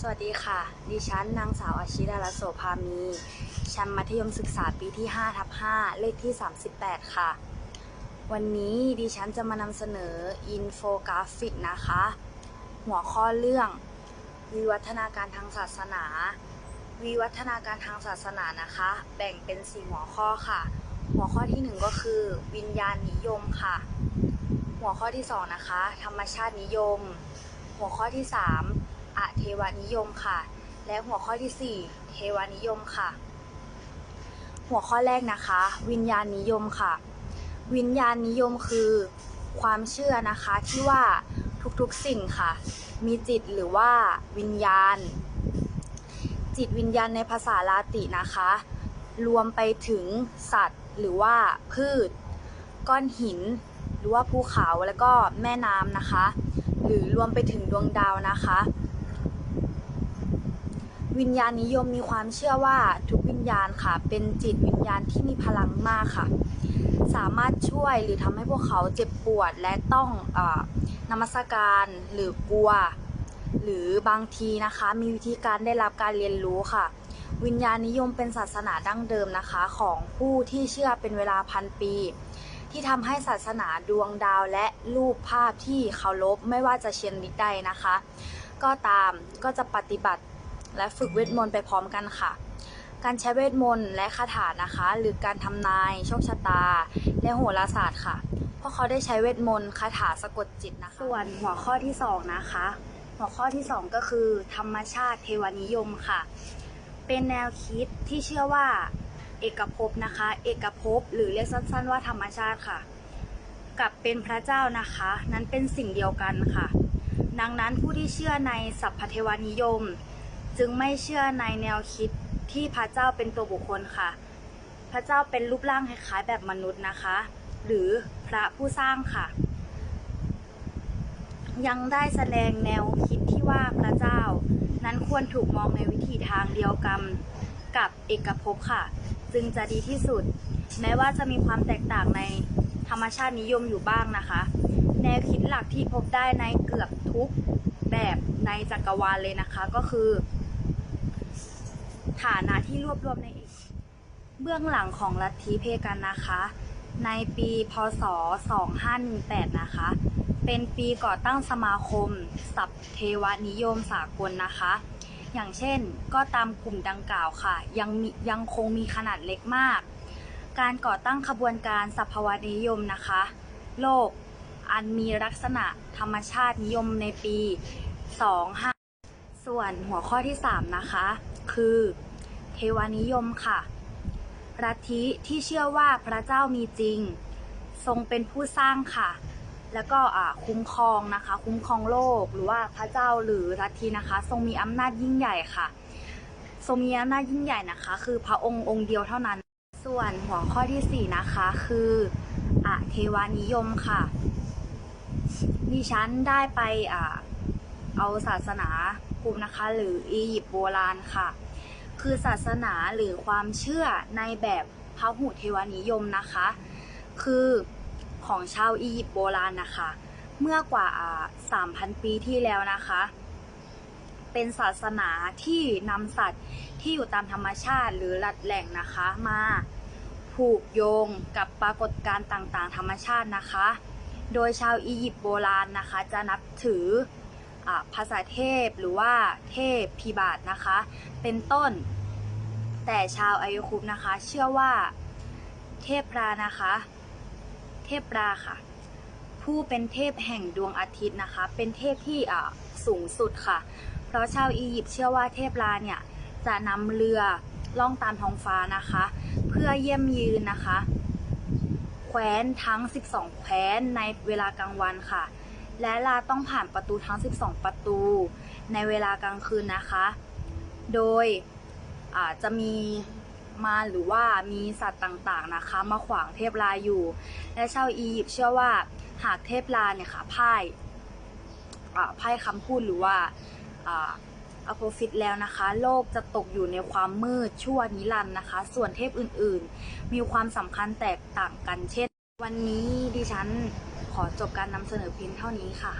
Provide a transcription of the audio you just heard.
สวัสดีค่ะ ดิฉันนางสาวอาชิดาลโสภามี ชั้นมัธยมศึกษาปีที่5ทับ5เลขที่ 38 ค่ะ วันนี้ดิฉันจะมานำเสนออินโฟกราฟิกนะคะ หัวข้อเรื่อง วิวัฒนาการทางศาสนา วิวัฒนาการทางศาสนานะคะ แบ่งเป็นสี่หัวข้อค่ะ หัวข้อที่หนึ่งก็คือ วิญญาณนิยมค่ะ หัวข้อที่สองนะคะ ธรรมชาตินิยม หัวข้อที่สาม อเทวานิยมค่ะ และหัวข้อที่สี่เทวานิยมค่ะ หัวข้อแรกนะคะ วิญญาณนิยมค่ะ วิญญาณนิยมคือ ความเชื่อนะคะที่ว่าทุกๆสิ่งค่ะ มีจิตหรือว่าวิญญาณ จิตวิญญาณในภาษาลาตินะคะ รวมไปถึงสัตว์หรือว่าพืช ก้อนหิน หรือว่าภูเขาแล้วก็แม่น้ำนะคะ หรือรวมไปถึงดวงดาวนะคะ วิญญาณนิยมมีความเชื่อว่าทุกวิญญาณค่ะ เป็นจิตวิญญาณที่มีพลังมากค่ะ สามารถช่วยหรือทำให้พวกเขาเจ็บปวดและต้องอนมัสการหรือกลัว หรือบางทีนะคะมีวิธีการได้รับการเรียนรู้ค่ะ วิญญาณนิยมเป็นศาสนาดั้งเดิมนะคะ ของผู้ที่เชื่อเป็นเวลาพันปี ที่ทำให้ศาสนาดวงดาวและรูปภาพที่เคารพไม่ว่าจะเชียนลิดใดนะคะ ก็ตามก็จะปฏิบัติ และฝึกเวทมนต์ไปพร้อมกันค่ะ การใช้เวทมนต์และคาถานะคะ หรือการทำนายโชคชะตา และโหราศาสตร์ค่ะ เพราะเขาได้ใช้เวทมนต์คาถาสะกดจิตนะคะ ส่วนหัวข้อที่สองนะคะ หัวข้อที่สองก็คือ ธรรมชาติเทวนิยมค่ะ เป็นแนวคิดที่เชื่อว่าเอกภพนะคะ เอกภพหรือเรียกสั้นๆว่าธรรมชาติค่ะ กับเป็นพระเจ้านะคะ นั้นเป็นสิ่งเดียวกันค่ะ ดังนั้นผู้ที่เชื่อในสัพพเทวานิยม จึงไม่เชื่อในแนวคิดที่พระเจ้าเป็นตัวบุคคลค่ะ พระเจ้าเป็นรูปร่างคล้ายๆแบบมนุษย์นะคะ หรือพระผู้สร้างค่ะ ยังได้แสดงแนวคิดที่ว่าพระเจ้า นั้นควรถูกมองในวิถีทางเดียวกันกับเอกภพค่ะ จึงจะดีที่สุด แม้ว่าจะมีความแตกต่างในธรรมชาตินิยมอยู่บ้างนะคะ แนวคิดหลักที่พบได้ในเกือบทุกแบบในจักรวาลเลยนะคะก็คือ ฐานะที่รวบรวมในเบื้องหลังของลัทธิเพกันนะคะ ในปีพศ 2518 นะคะ เป็นปีก่อตั้งสมาคม สัพเทวนิยมสากลนะคะ อย่างเช่นก็ตามกลุ่มดังกล่าวค่ะ ยังมียังคงมีขนาดเล็กมาก การก่อตั้งขบวนการสัพพวนิยมนะคะ โลกอันมีลักษณะธรรมชาตินิยมในปี 25 ส่วนหัวข้อที่ 3 นะคะ คือ เทวานิยมค่ะลัทธิที่เชื่อว่าพระเจ้ามีจริง ทรงเป็นผู้สร้างค่ะ แล้วก็คุ้มครองนะคะ คุ้มครองโลกหรือว่าพระเจ้าหรือลัทธินะคะ ทรงมีอำนาจยิ่งใหญ่ค่ะ ทรงมีอำนาจยิ่งใหญ่นะคะ คือพระองค์องค์เดียวเท่านั้น ส่วนหัวข้อที่ 4 นะคะคืออเทวานิยมค่ะดิฉันได้ไปอเอาศาสนาภูมินะคะ หรืออียิปต์โบราณค่ะ คือศาสนาหรือความเชื่อในแบบพระหุเทวานิยมนะคะ คือของชาวอียิปต์โบราณนะคะ เมื่อกว่าอ่า 3,000 ปีที่แล้วนะคะ เป็นศาสนาที่นำสัตว์ที่อยู่ตามธรรมชาติหรือหลัดแหล่งนะคะมาผูกโยงกับปรากฏการณ์ต่างๆ ธรรมชาตินะคะ โดยชาวอียิปต์โบราณนะคะ จะนับถือ ภาษาเทพหรือว่าเทพพิบาทนะคะ เป็นต้น แต่ชาวอายุคุปนะคะ เชื่อว่าเทพรานะคะ เทพราค่ะ ผู้เป็นเทพแห่งดวงอาทิตย์นะคะ เป็นเทพที่สูงสุดค่ะ เพราะชาวอียิปต์เชื่อว่าเทพราเนี่ยจะนำเรือล่องตามท้องฟ้านะคะ เพื่อเยี่ยมยืนนะคะ แคว้นทั้ง 12 แคว้นในเวลากลางวันค่ะ และลาต้องผ่านประตูทั้ง 12 ประตู ในเวลากลางคืนนะคะ โดยอาจจะมีมาหรือว่ามีสัตว์ต่างๆนะคะ มาขวางเทพลาอยู่ และชาวอียิปต์เชื่อว่าหากเทพลาเนี่ยค่ะพ่ายพ่ายคำพูดหรือว่าอ่าอโพฟิตแล้วนะคะ โลกจะตกอยู่ในความมืดชั่วนิรันดร์นะคะ ส่วนเทพอื่นๆ มีความสำคัญแตกต่างกันเช่น วันนี้ดิฉันขอจบการนำเสนอเพียงเท่านี้ค่ะ